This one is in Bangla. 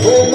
Bye.